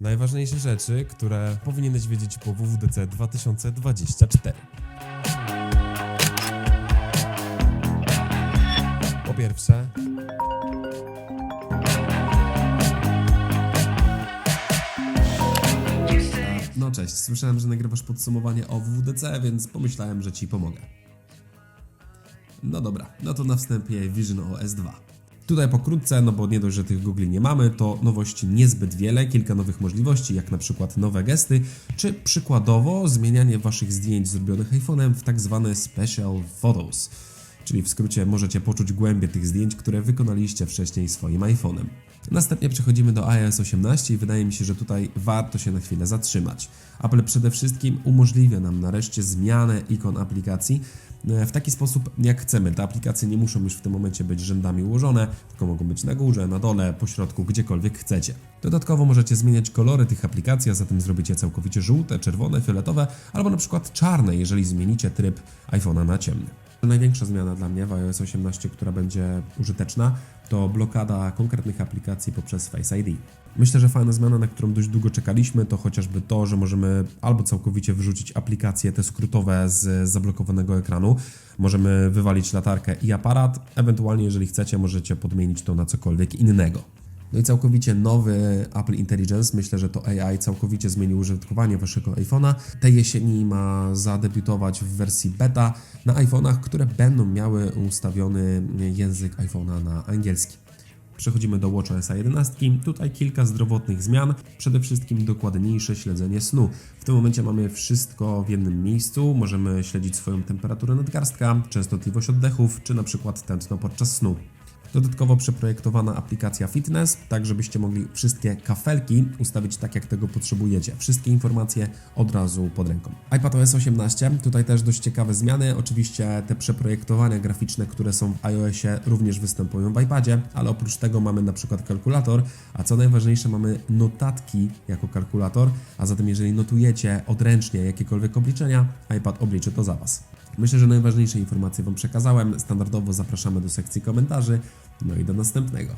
Najważniejsze rzeczy, które powinieneś wiedzieć po WWDC 2024. Po pierwsze, no cześć, słyszałem, że nagrywasz podsumowanie o WWDC, więc pomyślałem, że Ci pomogę. No dobra, no to na wstępie Vision OS 2. Tutaj pokrótce, no bo nie dość, że tych googli nie mamy, to nowości niezbyt wiele, kilka nowych możliwości, jak na przykład nowe gesty, czy przykładowo zmienianie Waszych zdjęć zrobionych iPhone'em w tak zwane Special Photos. Czyli w skrócie możecie poczuć głębię tych zdjęć, które wykonaliście wcześniej swoim iPhone'em. Następnie przechodzimy do iOS 18 i wydaje mi się, że tutaj warto się na chwilę zatrzymać. Apple przede wszystkim umożliwia nam nareszcie zmianę ikon aplikacji w taki sposób, jak chcemy. Te aplikacje nie muszą już w tym momencie być rzędami ułożone, tylko mogą być na górze, na dole, po środku, gdziekolwiek chcecie. Dodatkowo możecie zmieniać kolory tych aplikacji, a zatem zrobicie całkowicie żółte, czerwone, fioletowe albo na przykład czarne, jeżeli zmienicie tryb iPhone'a na ciemny. Największa zmiana dla mnie w iOS 18, która będzie użyteczna, to blokada konkretnych aplikacji poprzez Face ID. Myślę, że fajna zmiana, na którą dość długo czekaliśmy, to chociażby to, że możemy albo całkowicie wyrzucić aplikacje te skrótowe z zablokowanego ekranu, możemy wywalić latarkę i aparat, ewentualnie jeżeli chcecie, możecie podmienić to na cokolwiek innego. No i całkowicie nowy Apple Intelligence, myślę, że to AI całkowicie zmieni użytkowanie waszego iPhone'a. Tej jesieni ma zadebiutować w wersji beta na iPhone'ach, które będą miały ustawiony język iPhone'a na angielski. Przechodzimy do WatchOS 11. Tutaj kilka zdrowotnych zmian, przede wszystkim dokładniejsze śledzenie snu. W tym momencie mamy wszystko w jednym miejscu, możemy śledzić swoją temperaturę nadgarstka, częstotliwość oddechów, czy na przykład tętno podczas snu. Dodatkowo przeprojektowana aplikacja Fitness, tak żebyście mogli wszystkie kafelki ustawić tak, jak tego potrzebujecie. Wszystkie informacje od razu pod ręką. iPadOS 18, tutaj też dość ciekawe zmiany. Oczywiście te przeprojektowania graficzne, które są w iOSie również występują w iPadzie, ale oprócz tego mamy na przykład kalkulator, a co najważniejsze mamy notatki jako kalkulator, a zatem jeżeli notujecie odręcznie jakiekolwiek obliczenia, iPad obliczy to za Was. Myślę, że najważniejsze informacje Wam przekazałem. Standardowo zapraszamy do sekcji komentarzy. No i do następnego.